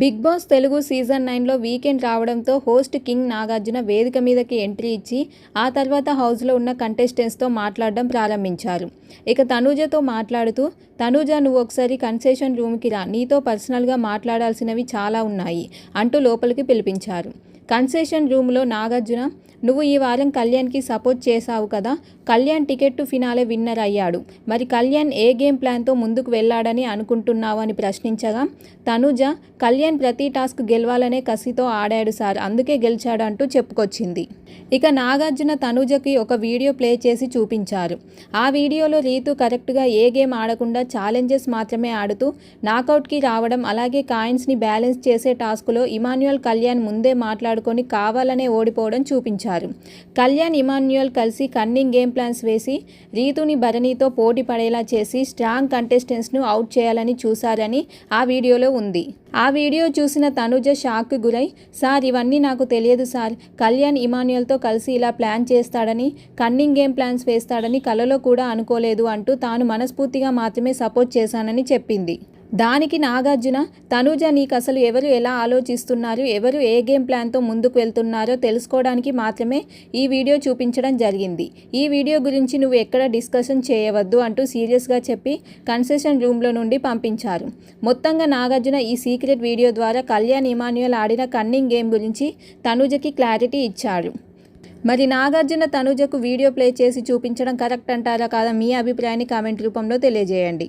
Big Boss Telugu season నైన్లో weekend రావడంతో host king Nagarjuna వేదిక మీదకి ఎంట్రీ ఇచ్చి ఆ తర్వాత హౌస్లో ఉన్న కంటెస్టెంట్స్తో మాట్లాడడం ప్రారంభించారు. ఇక తనూజతో మాట్లాడుతూ తనూజ నువ్వు ఒకసారి కన్సెషన్ రూమ్కి రా. నీతో పర్సనల్గా మాట్లాడాల్సినవి చాలా ఉన్నాయి అంటూ లోపలికి పిలిపించారు. కన్సెషన్ రూమ్లో నాగార్జున నువ్వు ఈ వారం కళ్యాణ్కి సపోర్ట్ చేశావు కదా? కళ్యాణ్ టికెట్ ఫినాలే విన్నర్ అయ్యాడు. మరి కళ్యాణ్ ఏ గేమ్ ప్లాన్తో ముందుకు వెళ్ళాడని అనుకుంటున్నావు అని ప్రశ్నించగా తనుజ కళ్యాణ్ ప్రతి టాస్క్ గెలవాలనే కసితో ఆడాడు సార్ అందుకే గెలిచాడు అంటూ చెప్పుకొచ్చింది. ఇక నాగార్జున తనుజకి ఒక వీడియో ప్లే చేసి చూపించారు. ఆ వీడియోలో రీతు కరెక్ట్గా ఏ గేమ్ ఆడకుండా ఛాలెంజెస్ మాత్రమే ఆడుతూ నాకౌట్కి రావడం అలాగే కాయిన్స్ని బ్యాలెన్స్ చేసే టాస్క్లో ఇమాన్యుయల్ కళ్యాణ్ ముందే మాట్లాడు మాట్లాడుకొని కావాలనే ఓడిపోవడం చూపించారు. కళ్యాణ్ ఇమాన్యుయల్ కలిసి కన్నింగ్ గేమ్ ప్లాన్స్ వేసి రీతుని భరణితో పోటీ పడేలా చేసి స్ట్రాంగ్ కంటెస్టెంట్స్ను అవుట్ చేయాలని చూశారని ఆ వీడియోలో ఉంది. ఆ వీడియో చూసిన తనుజ షాక్కు గురై సార్ ఇవన్నీ నాకు తెలియదు సార్. కళ్యాణ్ ఇమాన్యుయల్తో కలిసి ఇలా ప్లాన్ చేస్తాడని కన్నింగ్ గేమ్ ప్లాన్స్ వేస్తాడని కలలో కూడా అనుకోలేదు అంటూ తాను మనస్ఫూర్తిగా మాత్రమే సపోర్ట్ చేశానని చెప్పింది. దానికి నాగార్జున తనూజ నీకు అసలు ఎవరు ఎలా ఆలోచిస్తున్నారు ఎవరు ఏ గేమ్ ప్లాన్తో ముందుకు వెళ్తున్నారో తెలుసుకోవడానికి మాత్రమే ఈ వీడియో చూపించడం జరిగింది. ఈ వీడియో గురించి నువ్వు ఎక్కడ డిస్కషన్ చేయవద్దు అంటూ సీరియస్గా చెప్పి కన్సెషన్ రూమ్లో నుండి పంపించారు. మొత్తంగా నాగార్జున ఈ సీక్రెట్ వీడియో ద్వారా కళ్యాణ్ ఇమాన్యుయల్ ఆడిన కన్నింగ్ గేమ్ గురించి తనూజకి క్లారిటీ ఇచ్చారు. మరి నాగార్జున తనూజకు వీడియో ప్లే చేసి చూపించడం కరెక్ట్ అంటారా కాదా మీ అభిప్రాయాన్ని కామెంట్ రూపంలో తెలియజేయండి.